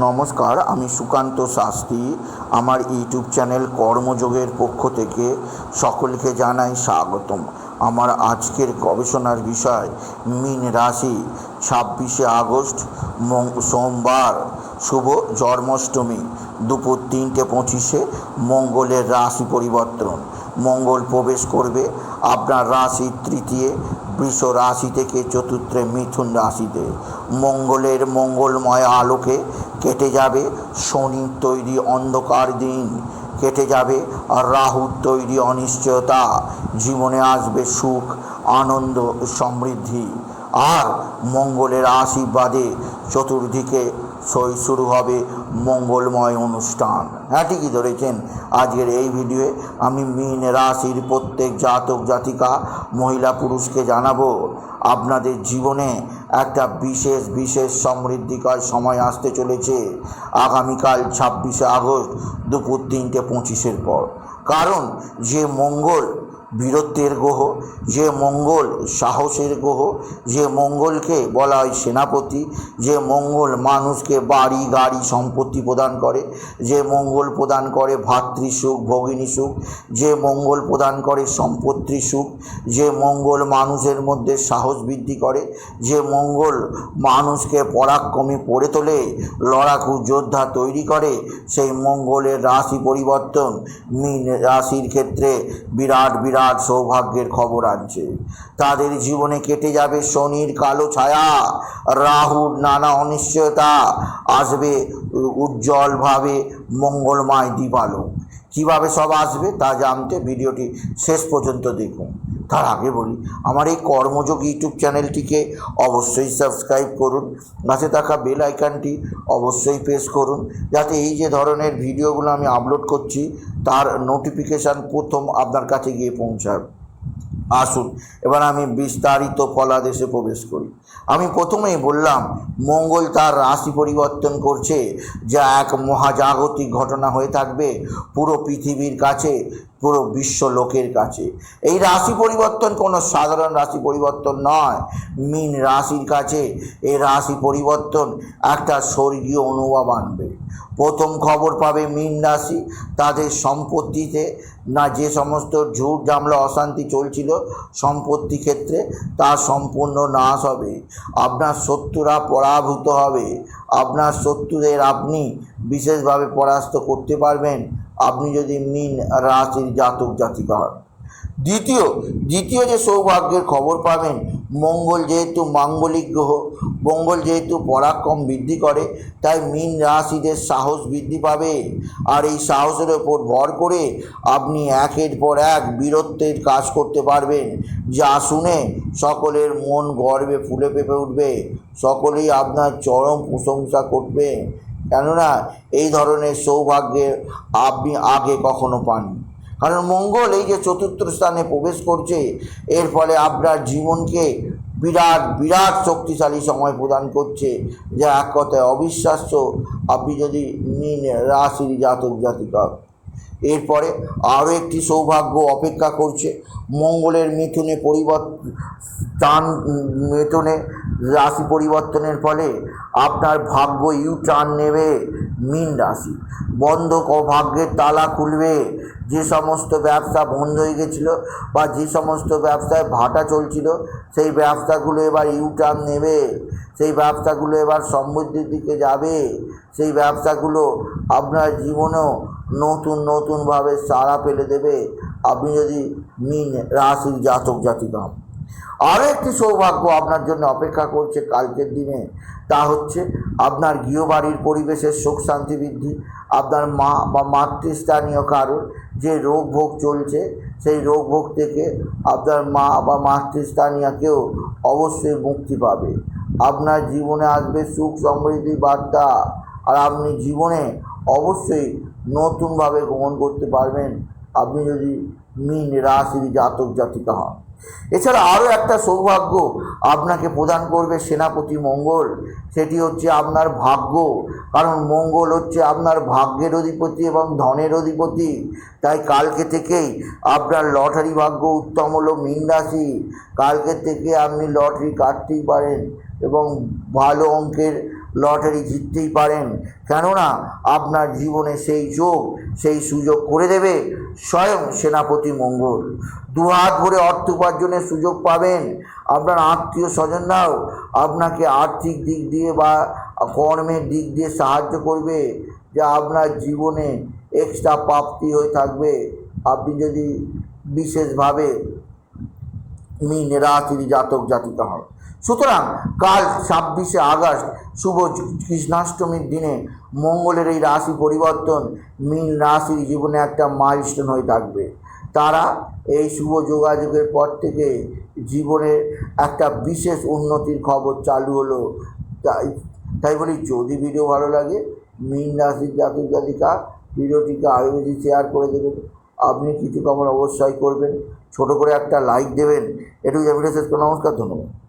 নমস্কার, আমি সুকান্ত শাস্ত্রী। আমার ইউটিউব চ্যানেল কর্মযোগের পক্ষ থেকে সকলকে জানাই স্বাগতম। আমার আজকের গবেষণার বিষয়, মীন রাশি, ছাব্বিশে আগস্ট সোমবার, শুভ জন্মাষ্টমী, দুপুর তিনটে পঁচিশে, মঙ্গলের রাশি পরিবর্তন। মঙ্গল প্রবেশ করবে, আপনার রাশির তৃতীয় বৃষ রাশি থেকে চতুর্থে মিথুন রাশিতে। মঙ্গলের মঙ্গলময় আলোকে কেটে যাবে শনির তৈরি অন্ধকার দিন। কেটে যাবে আর রাহুর তৈরি অনিশ্চয়তা। জীবনে আসবে সুখ, আনন্দ, সমৃদ্ধি। আর মঙ্গলের আশীর্বাদে চতুর্দিকে সই শুরু হবে মঙ্গলময় অনুষ্ঠান। হ্যাঁ ঠিকই ধরেছেন? আজকের এই ভিডিওয়ে আমি মীন রাশির প্রত্যেক জাতক জাতিকা মহিলা পুরুষকে জানাব, আপনাদের জীবনে একটা বিশেষ বিশেষ সমৃদ্ধিকর সময় আসতে চলেছে। আগামীকাল ছাব্বিশে আগস্ট দুপুর তিনটে পঁচিশের পর। কারণ যে মঙ্গল বীরত্বের গ্রহ, যে মঙ্গল সাহসের গ্রহ, যে মঙ্গলকে বলা হয় সেনাপতি, যে মঙ্গল মানুষকে বাড়ি গাড়ি সম্পত্তি প্রদান করে, যে মঙ্গল প্রদান করে, ভাতৃ সুখ, ভগিনী সুখ। যে মঙ্গল প্রদান করে, সম্পত্তি সুখ। যে মঙ্গল মানুষের মধ্যে সাহস বৃদ্ধি করে। যে মঙ্গল মানুষকে পরাক্রমে পড়ে তোলে, লড়াকু যোদ্ধা তৈরি করে, সেই মঙ্গলের রাশি পরিবর্তন মীন রাশির ক্ষেত্রে বিরাট বিরাট সৌভাগ্যের খবর আনছে। তাদের জীবনে কেটে যাবে শনির কালো ছায়া। রাহুর নানা অনিশ্চয়তা আসবে উজ্জ্বলভাবে মঙ্গলময় দিবালো কীভাবে সব আসবে তা জানতে ভিডিওটি শেষ পর্যন্ত দেখুন। তার আগে বলি, আমার এই কর্মযোগ ইউটিউব চ্যানেলটিকে অবশ্যই সাবস্ক্রাইব করুন। নাচে থাকা বেল আইকনটি অবশ্যই প্রেস করুন। যাতে এই যে ধরনের ভিডিওগুলো আমি আপলোড করছি, তার নোটিফিকেশান প্রথম আপনার কাছে গিয়ে পৌঁছাবে। আসুন, এবার আমি বিস্তারিত ফলাদেশে প্রবেশ করি। আমি প্রথমেই বললাম, মঙ্গল তার রাশি পরিবর্তন করছে, যা এক মহাজাগতিক ঘটনা হয়ে থাকবে। পুরো পৃথিবীর কাছে পুরো বিশ্ব লোকের কাছে। এই রাশি পরিবর্তন কোনো সাধারণ রাশি পরিবর্তন নয়। মিন রাশির কাছে এই রাশি পরিবর্তন একটা স্বর্গীয় অনুভব আনবে। প্রথম খবর পাবে মিন রাশি। তাদের সম্পত্তিতে না যে সমস্ত ঝুট জামলা অশান্তি চলছিল সম্পত্তি ক্ষেত্রে তা সম্পূর্ণ নাশ হবে। আপনার শত্রুরা পরাভূত হবে। আপনার শত্রুদের আপনি বিশেষভাবে পরাস্ত করতে পারবেন। আপনি যদি মিন রাশির জাতক জাতিকা হন। দ্বিতীয় দ্বিতীয় যে সৌভাগ্যের খবর পাবেন, মঙ্গল যেহেতু মাঙ্গলিক গ্রহ, মঙ্গল যেহেতু পরাক্রম বৃদ্ধি করে, তাই মীন রাশিদের সাহস বৃদ্ধি পাবে। আর এই সাহসের ওপর ভর করে আপনি একের পর এক বীরত্বের কাজ করতে পারবেন। যা শুনে সকলের মন গর্বে ফুলে পেঁপে উঠবে। সকলেই আপনার চরম প্রশংসা করবে। কেননা এই ধরনের সৌভাগ্যে আপনি আগে কখনো পাননি। কারণ মঙ্গল এই যে চতুর্থ স্থানে প্রবেশ করছে, এর ফলে আপনার জীবনকে বিরাট বিরাট শক্তিশালী সময় প্রদান করছে, যা এক কথায় অবিশ্বাস্য। আপনি যদি নিন রাশির জাতক জাতিকা এরপরে আরও একটি সৌভাগ্য অপেক্ষা করছে। মঙ্গলের মিথুনে পরিবর্তন মিথুনে রাশি পরিবর্তনের ফলে আপনার ভাগ্য ইউ টার্ন নেবে মিন রাশি। বন্ধ ভাগ্যের তালা খুলবে। যে সমস্ত ব্যবসা বন্ধ হয়ে গেছিল বা যে সমস্ত ব্যবসায় ভাটা চলছিল, সেই ব্যবসাগুলো এবার ইউ টার্ন নেবে। সেই ব্যবসাগুলো এবার সমৃদ্ধির দিকে যাবে। সেই ব্যবসাগুলো আপনার জীবনেও নতুন, নতুনভাবে সাড়া ফেলে দেবে। আপনি যদি মিন রাশির জাতক জাতিকা। আরও একটি সৌভাগ্য আপনার জন্য অপেক্ষা করছে কালকের দিনে। তা হচ্ছে আপনার গৃহবাড়ির পরিবেশের সুখ, শান্তি বৃদ্ধি। আপনার মা বা মাতৃস্থানীয় কারোর যে রোগ ভোগ চলছে, সেই রোগ ভোগ থেকে আপনার মা বা মাতৃস্থানীয় কেউ অবশ্যই মুক্তি পাবে। আপনার জীবনে আসবে সুখ, সমৃদ্ধি, বার্তা। আর আপনি জীবনে অবশ্যই নতুনভাবে গ্রহণ করতে পারবেন। আপনি যদি মিন রাশির জাতক জাতিকা হন। এছাড়া আরও একটা সৌভাগ্য আপনাকে প্রদান করবে সেনাপতি মঙ্গল। সেটি হচ্ছে আপনার ভাগ্য। কারণ মঙ্গল হচ্ছে আপনার ভাগ্যের অধিপতি এবং ধনের অধিপতি। তাই কালকে থেকেই আপনার লটারি ভাগ্য উত্তম হলো মীন রাশি। কালকে থেকে আপনি লটারি কাটতেই পারেন এবং ভালো অঙ্কের লটারি জিততেই পারেন। কেননা, আপনার জীবনে সেই যোগ, সেই সুযোগ করে দেবে স্বয়ং সেনাপতি মঙ্গল। দু হাত ভরে অর্থ উপার্জনের সুযোগ পাবেন। আপনার আত্মীয় স্বজনরাও আপনাকে আর্থিক দিক দিয়ে বা কর্মের দিক দিয়ে সাহায্য করবে। যা আপনার জীবনে এক্সট্রা প্রাপ্তি হয়ে থাকবে। আপনি যদি বিশেষভাবে মিন রাশির জাতক জাতিকা হন। সুতরাং কাল ছাব্বিশে আগস্ট শুভ কৃষ্ণাষ্টমীর দিনে মঙ্গলের এই রাশি পরিবর্তন মিন রাশির জীবনে একটা মাইলস্টোন হয়ে থাকবে। তারা এই শুভ যোগাযোগের পর থেকে জীবনের একটা বিশেষ উন্নতির খবর চালু হলো। তাই তাই বলি, যদি ভিডিও ভালো লাগে, মিন রাশির জাতক জাতিকা ভিডিওটিকে আগে বেশি শেয়ার করে দেবেন আপনি কিছু কামন অবশ্যই করবেন। ছোট করে একটা লাইক দেবেন। এটুকু ভিডিও শেষ করে নমস্কার, ধন্যবাদ।